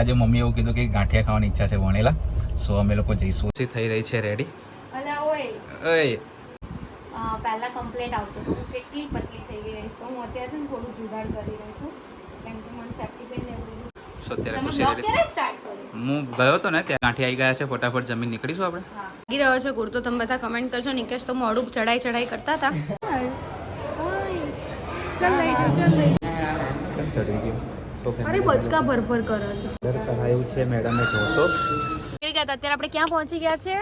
આજે મમ્મી એવું કીધું કે ગાંઠિયા ખાવાની ઈચ્છા છે વણેલા. સો અમે લોકો જઈશું. ઓછી થઈ રહી છે રેડી અલા ઓય. ઓય. પહેલા કમ્પ્લેન્ટ આવતો હતો. હું કેટલી પતલી થઈ ગઈ રહીશ તો હું અત્યારે છે ને થોડું જુગાડ કરી રહી છું. કેમ કે મને સેફ્ટી પિન ને એવું સો અત્યારે ખુશી રેડી સ્ટાર્ટ કર્યો? હું ગયો હતો ને ત્યાં ગાંઠિયા આવી ગયા છે ફટાફટ જમીન નીકળીશું આપણે. હા. લાગી રહ્યો છે કુર્તો તમે બધા કમેન્ટ કરજો નિકેશ તો મોડું ચડાઈ ચડાઈ કરતા હતા. ચડી ગયું? સો અરે બચકા ભરભર કરો છો. ચડાયું છે મેડમે ઢોસો. ગયા હતા. અત્યારે આપણે ક્યાં પહોંચી ગયા છે?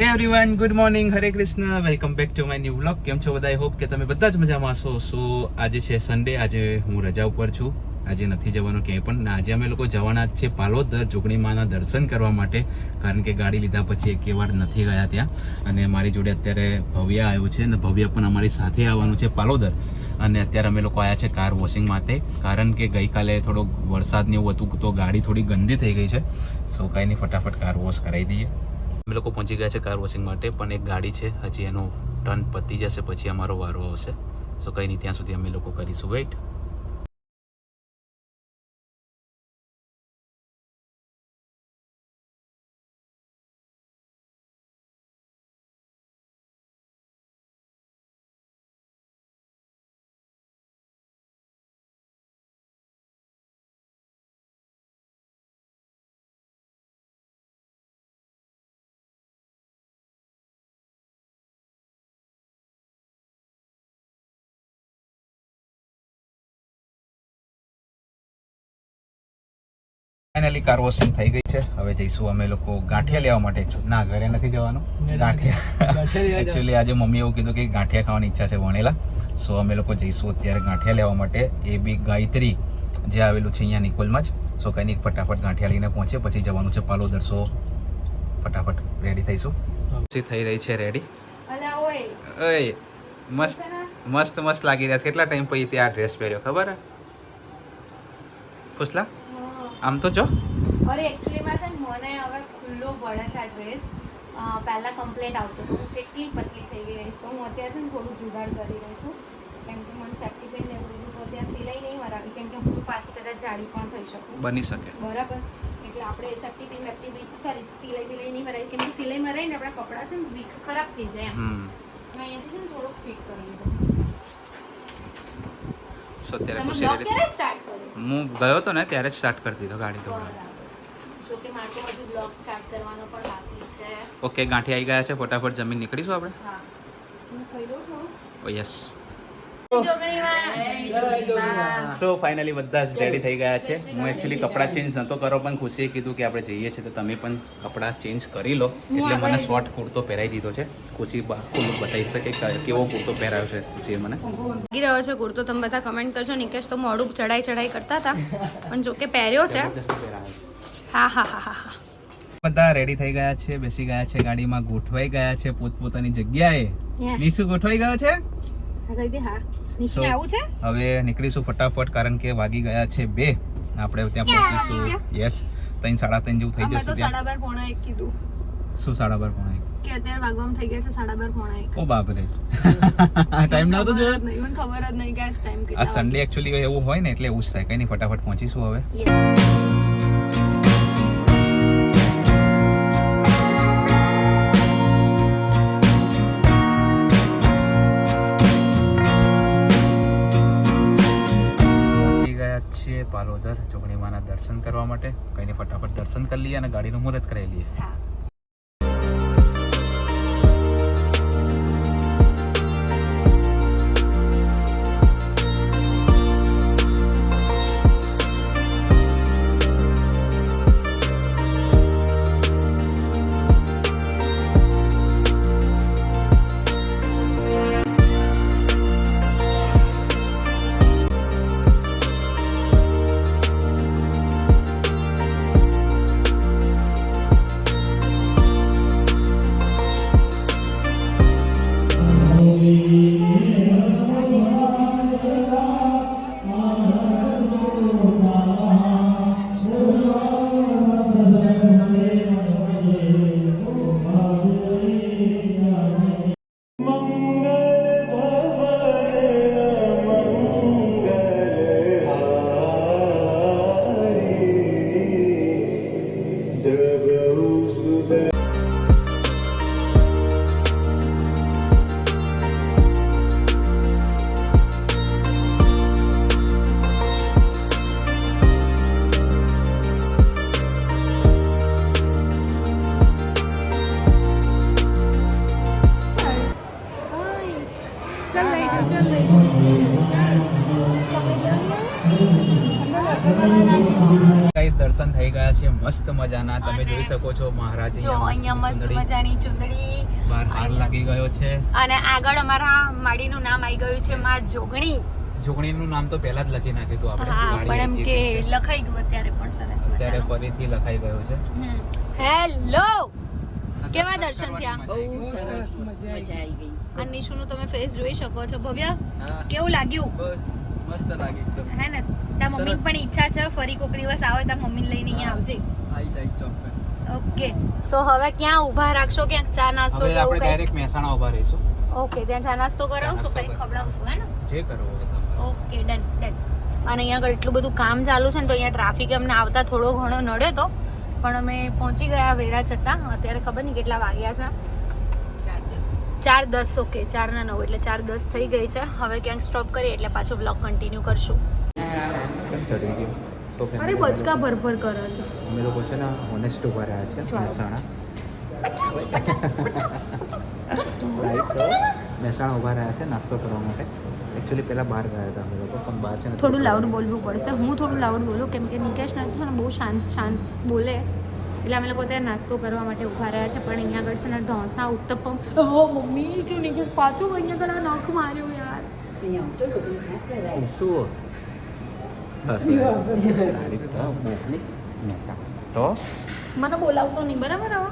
Hey everyone good morning Hare Krishna welcome back to my new vlog કેમ છો બધા? હોપ કે તમે બધા જ મજામાં છો સો આજે છે સન્ડે આજે હું રજા ઉપર છું. આજે નથી જવાનું ક્યાંય પણ. ને આજે અમે લોકો જવાના જ છે પાલોદર જોગણી માના દર્શન કરવા માટે. કારણ કે ગાડી લીધા પછી એક વાર નથી ગયા ત્યાં. અને મારી જોડે અત્યારે ભવ્યા આવ્યો છે અને ભવ્ય પણ અમારી સાથે આવવાનું છે પાલોદર. અને અત્યારે અમે લોકો આવ્યા છે કાર વોશિંગ માટે. કારણ કે ગઈકાલે થોડો વરસાદ ને એવું હતું, તો ગાડી થોડી ગંદી થઈ ગઈ છે. સો કાંઈ નહીં, ફટાફટ કાર વોશ કરાવી દઈએ. અમે લોકો પહોંચી ગયા છે કાર વોશિંગ માટે, પણ એક ગાડી છે, હજી એનો ટર્ન પતી જશે, પછી અમારો વારો આવશે. સો કંઈ નહીં, ત્યાં સુધી અમે લોકો કરીશું. વેઇટ ફાઇનલી કાર વોશિંગ થઈ ગઈ છે. હવે જઈશું અમે લોકો ગાંઠિયા લેવા માટે. ના ઘરે નથી જવાનું. ગાંઠિયા. એકચ્યુઅલી આજે મમ્મી એવું કીધું કે ગાંઠિયા ખાવાની ઈચ્છા છે વણેલા. સો અમે લોકો જઈશું અત્યારે ગાંઠિયા લેવા માટે. એ બી ગાયત્રી જે આવેલું છે અહીંયા નિકોલમાં જ. સો કંઈ ફટાફટ ગાંઠિયા લઈને પહોંચે પછી જવાનું છે પાલોદર સો ફટાફટ રેડી થઈશું. પછી થઈ રહી છે રેડી અલા ઓય. ઓય મસ્ત મસ્ત મસ્ત લાગી રહ્યા છે. કેટલા ટાઈમ પછી ત્યાં ડ્રેસ પહેર્યો ખબર ફુસલા? આમ તો જો. અરે એકચ્યુઅલીમાં છે ને મને હવે ખુલ્લો પડે છે આ ડ્રેસ પહેલા કમ્પ્લેન્ટ આવતો હતો. હું કેટલી પતલી થઈ ગઈ રહીશ તો હું અત્યારે છે ને થોડું જુગાડ કરી રહી છું. કેમ કે મને સેફ્ટી પેન ને એવું બધું તો અત્યારે સિલાઈ નહીં મરાવી કેમ કે હું પાછી કદાચ જાડી પણ થઈ શકું. બની શકે. બરાબર. એટલે આપણે સેફ્ટી પિન વેફટી પિન સોરી સિલાઈ બિલાઈ નહીં મરાવી કેમ કે સિલાઈ મરાવી ને આપણા કપડાં છે ને વીક ખરાબ થઈ જાય એમ. મેં અહીંયાથી છે ને થોડુંક ફિટ કરી લીધું. સો અત્યારે ખુશી રેડી હું ગયો હતો ને ત્યારે જ સ્ટાર્ટ કરી દીધો ગાડી તો તો છે. ઓકે ગાંઠી આવી ગયા છે ફટાફટ જમીન નીકળીશું આપણે? યસ સો ફાઇનલી બધા જ રેડી થઈ ગયા છે. હું એકચ્યુઅલી કપડાં ચેન્જ નહોતો કરો પણ ખુશીએ કીધું કે આપણે જઈએ છીએ તો તમે પણ કપડાં ચેન્જ કરી લો. એટલે મને શોર્ટ કુર્તો પહેરાવી દીધો છે. ખુશી ખુલ્લું બતાવી શકે કેવો કુર્તો પહેરાયો છે ખુશીએ મને. લાગી રહ્યો છે કુર્તો. તમે બધા કમેન્ટ કરજો. નિકેશ તો મોડું ચડાઈ ચડાઈ કરતા હતા. પણ જો કે પહેર્યો છે. હા હા હા હા બધા રેડી થઈ ગયા છે બેસી ગયા છે ગાડીમાં ગોઠવાઈ ગયા છે પોતપોતાની જગ્યાએ. નિશુ ગોઠવાઈ ગયો છે? હવે નીકળીશું ફટાફટ કારણ કે વાગી ગયા છે બે. આપણે ત્યાં પહોંચીશું. યસ ત્રણ સાડા ત્રણ જેવું થઈ જશે ત્યાં. સાડા બાર પોણા એક કીધું. શું સાડા બાર પોણા એક? કે અત્યારે વાગવામાં થઈ ગયા છે સાડા બાર પોણા એક. ઓ બાપરે. ટાઈમ ના ખબર જ જોયો? નહીં મને ખબર જ નહીં કે આ ટાઈમ આ સન્ડે એકચ્યુઅલી એવું હોય ને એટલે એવું જ થાય. કઈ નહીં ફટાફટ પહોંચીશું હવે. યસ પાલોદર જોગણીમાના દર્શન કરવા માટે. કઈ ફટાફટ દર્શન કરી લઈએ અને ગાડીનું મુહૂર્ત કરાવી લઈએ. દર્શન થઈ ગયા છે મસ્ત મજાના. તમે જોઈ શકો છો મહારાજ જો અહીંયા મસ્ત મજાની ચુંદડી બહાર હાર લાગી ગયો છે. અને આગળ અમારા માડીનું નામ આવી ગયું છે માં જોગણી. જોગણીનું નામ તો પહેલા જ લખી નાખ્યું હતું આપણે હા પણ એમ કે લખાઈ ગયું અત્યારે પણ સરસ ત્યારે અત્યારે ફરીથી લખાઈ ગયો છે. હેલો! કેવા દર્શન થયા? બહુ ગઈ. મજા આવી ગઈ. અને નિશુનું તમે ફેસ જોઈ શકો છો. ભવ્ય? કેવું લાગ્યું? મસ્ત લાગ્યું હે ને? તાર મમ્મી પણ ઈચ્છા છે ફરી કોક દિવસ આવે તાર મમ્મી લઈને અહીંયા આવજે. આવી જાય ચોક્કસ. ઓકે. સો હવે ક્યાં ઊભા રાખશો? ક્યાંક ચા નાસ્તો હવે આપણે ડાયરેક્ટ મહેસાણા ઊભા રહીશું. ઓકે ત્યાં ચા નાસ્તો કરાવશો કઈ ખવડાવશો હે ને? જે કરવું હોય તમારે ઓકે ડન ડન. અને અહીંયા આગળ એટલું બધું કામ ચાલુ છે ને તો અહીંયા ટ્રાફિક અમને આવતા થોડો ઘણો નડ્યો તો. પણ અમે પહોંચી ગયા વેરા છતાં. અત્યારે ખબર નહીં કેટલા વાગ્યા છે. ચાર દસ. ઓકે ચાર ના નવ એટલે ચાર દસ થઈ ગઈ છે. હવે ક્યાંક સ્ટોપ કરીએ એટલે પાછો બ્લોગ કન્ટિન્યુ કરશું. કેમ ચડી ગયું. સો અરે બચકા ભરભર કરે છે. અમે લોકો છે ને ઓનેસ્ટ ઊભા રહ્યા છે. મહેસાણા. મહેસાણા ઊભા રહ્યા છે નાસ્તો કરવા માટે. એકચ્યુઅલી પહેલાં બહાર ગયા હતા અમે લોકો પણ બહાર છે ને થોડું લાઉડ બોલવું પડશે. હું થોડું લાઉડ બોલું કેમ કે નિકેશ નથી છે ને બહુ શાંત શાંત બોલે. એટલે અમે લોકો ત્યાં નાસ્તો કરવા માટે ઊભા રહ્યા છે પણ અહીંયા આગળ છે ને ઢોસા ઉત્તપમ ઓ મમ્મી જો નિકેશ પાછો અહીંયા આગળ નખ માર્યો યાર. શું તો? મને બોલાવશો નહીં. બરાબર હવે?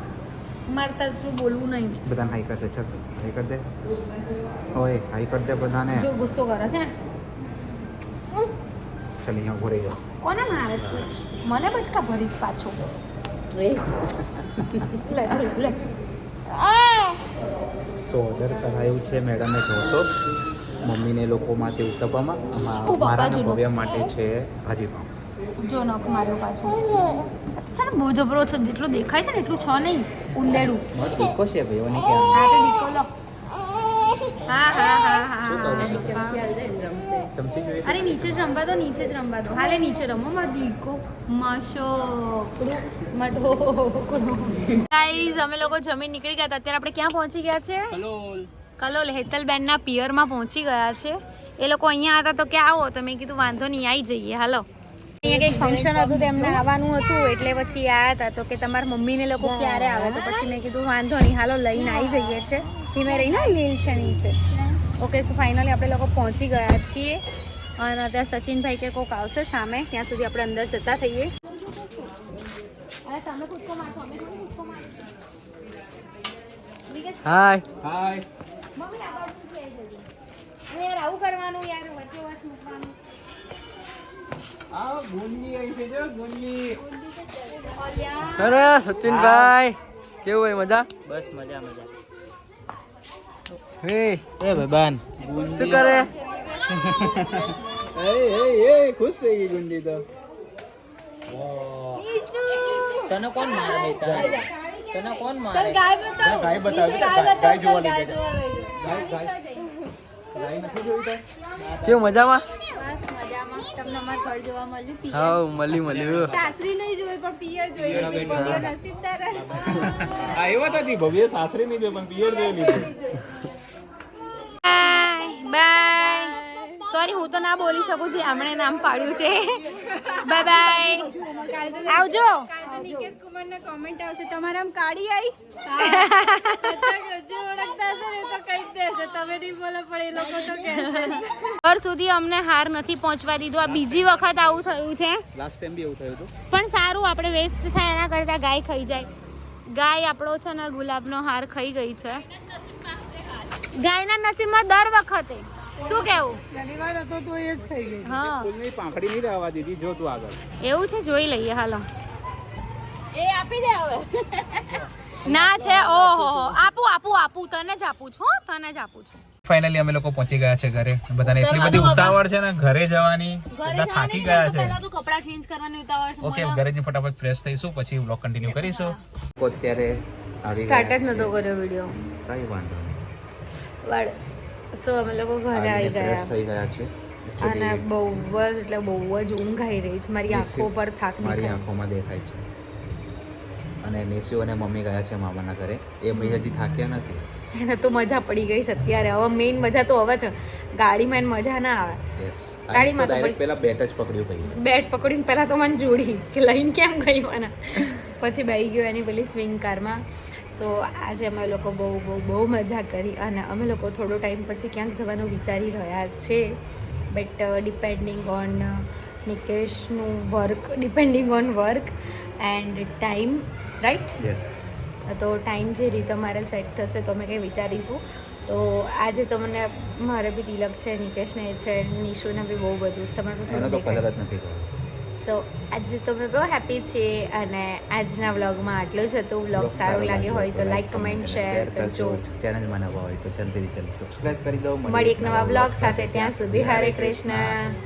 મારે તાર જો બોલવું નહીં. બધાને હાઈ કરી દે. ચાલ હાઈ કર દે. ઓય હાઈ કર દે બધાને. જો ગુસ્સો કરે છે. ચાલ અહીંયા ઊભો રહી જાઓ કોને મારે? મને બચકા ભરીશ પાછો. લે લે લે. સો ઓર્ડર કરાયું છે મેડમે ઢોસો મમ્મીને લોકો માટે ઉત્તપામાં મારા ભવ્ય માટે છે ભાજી પાઉં જો નખ માર્યો પાછો. છે ને બહુ જબરો છે જેટલું દેખાય છે ને એટલું છ નહીં ઉંદેડું. બસ ટીકો છે ભાઈ ઓને કે હા તો દીકો લો. હા હા હા હા. ચમચી જોઈએ અરે નીચે જ રમવા દો નીચે જ રમવા દો. હાલે નીચે રમો માં દીકો માશો મઢોકડું ગાઈઝ અમે લોકો જમીન નીકળી ગયા હતા. અત્યારે આપણે ક્યાં પહોંચી ગયા છે? કલોલ. કલોલ હેતલબેનના પિયરમાં પહોંચી ગયા છે. એ લોકો અહીંયા હતા તો કે આવો તો મેં કીધું વાંધો નહીં આવી જઈએ હાલો. અહીંયા કંઈક ફંક્શન હતું તેમને આવવાનું હતું એટલે પછી આવ્યા હતા તો કે તમારા મમ્મીને લોકો ક્યારે આવે? તો પછી મેં કીધું વાંધો નહીં હાલો લઈને આવી જઈએ છે. ધીમે રહીને લીલ છે નીચે. ઓકે સો ફાઇનલી આપણે લોકો પહોંચી ગયા છીએ. અને ત્યાં સચિનભાઈ કે કોક આવશે સામે ત્યાં સુધી આપણે અંદર જતા થઈએ. અરે તમે કૂદકો મારશો અમે થોડી કૂદકો મારીએ હાય હાય મમ્મી આ બાજુ છે જજો યાર આવું કરવાનું યાર વચ્ચે વચ મૂકવાનું. આ ગુંજી આવી છે જો ગુંજી અલ્યા સચિનભાઈ. કેવું હોય મજા? બસ મજા મજા. હે. એ ભાઈબાન શું કરે? એ એ એ ખુશ થઈ ગઈ ગુંજી તો. તને કોણ મારે બેટા? તને કોણ મારે? ગાય બતાવો. ગાય બતાવ ગાય જોવા લઈ. કેવું મજામાં? બસ મજામાં. તમને અમાર ઘર જોવા મળ્યું પિયર. હા મળી મળ્યું. સાસરી નહીં જોઈ પણ પિયર જોઈ લીધી બોલ્યો નસીબદાર આવ્યા હતા જી ભવ્ય સાસરે નહીં જોઈ પણ પિયર જોઈ લીધું. બાય. બાય સોરી હું તો ના બોલી શકું છું હમણે નામ પાડ્યું છે. Bye bye. આવજો. નિકેશ કુમારના કોમેન્ટ આવશે. તમારા આમ કાઢી આવી જે ઓળખતા હશે ને તો કહી દેશે તમે નહીં બોલો પણ એ લોકો તો કહેશે ઘર સુધી અમને હાર નથી પહોંચવા દીધું. આ બીજી વખત આવું થયું છે. લાસ્ટ ટાઈમ બી એવું થયું હતું. પણ સારું આપણે વેસ્ટ થાય એના કરતાં ગાય ખાઈ જાય. ગાય આપણો છે ને ગુલાબનો હાર ખાઈ ગઈ છે. ગાયના નસીબમાં દર વખતે. શું કેવું? હા. ફૂલની પાંખડી નહીં રહેવા દીધી. જો તું આગળ. એવું છે? જોઈ લઈએ હાલો. એ આપી દે હવે. ના છે ઓહો આપું આપું આપું. તને જ આપું છું તને જ આપું છું. ફાઇનલી અમે લોકો પહોંચી ગયા છે ઘરે. બધાને એટલી બધી ઉતાવળ છે ને? ઘરે જવાની. બધા થાકી ગયા છે. પહેલા તો કપડા ચેન્જ કરવાની ઉતાવળ છે ઓકે ઘરે જઈને ફટાફટ ફ્રેશ થઈશું પછી વ્લોગ કન્ટિન્યુ કરીશું. અત્યારે આવી સ્ટાર્ટ જ નતો કર્યો વીડિયો કઈ વાંધો નહીં. બળ સો અમે લોકો ઘરે આવી ફ્રેશ થઈ ગયા છે અને બહુ જ એટલે બહુ જ ઊંઘ આવી રહી છે. મારી આંખો પર થાક મારી આંખોમાં દેખાય છે. અને નિશુ અને મમ્મી ગયા છે મામાના ઘરે. એ ભાઈ હજી થાક્યા નથી. એને તો મજા પડી ગઈ છે અત્યારે. હવે મેઇન મજા તો હવે છે ગાડીમાં એને મજા ના આવે. યસ ગાડીમાં તો ભાઈ- બેટ જ પકડ્યું ભાઈ બેટ પકડીને પહેલાં તો મને જોડી કે લઈને કેમ ગઈ મને. પછી બેહી ગયો એની પેલી સ્વિંગ કારમાં. સો આજે અમે લોકો બહુ બહુ બહુ મજા કરી અને અમે લોકો થોડો ટાઈમ પછી ક્યાંક જવાનું વિચારી રહ્યા છે. But depending on નિકેશનું work depending on work and time right yes તો ટાઈમ જે રીતે અમારે સેટ થશે તો અમે કંઈ વિચારીશું. તો આજે તો મને મારે બી તિલક છે નિકેશને છે નિશુને બી બહુ બધું. તમારે સો આજે તો અમે બહુ હેપી છીએ અને આજના વ્લોગમાં આટલું જ હતું. વ્લોગ સારું લાગ્યો હોય તો લાઈક કમેન્ટ શેર કરજો. ચેનલમાં નવા હોય તો જલ્દીથી જલ્દી સબસ્ક્રાઇબ કરી દો. મળી એક નવા વ્લોગ સાથે. ત્યાં સુધી હરે કૃષ્ણ.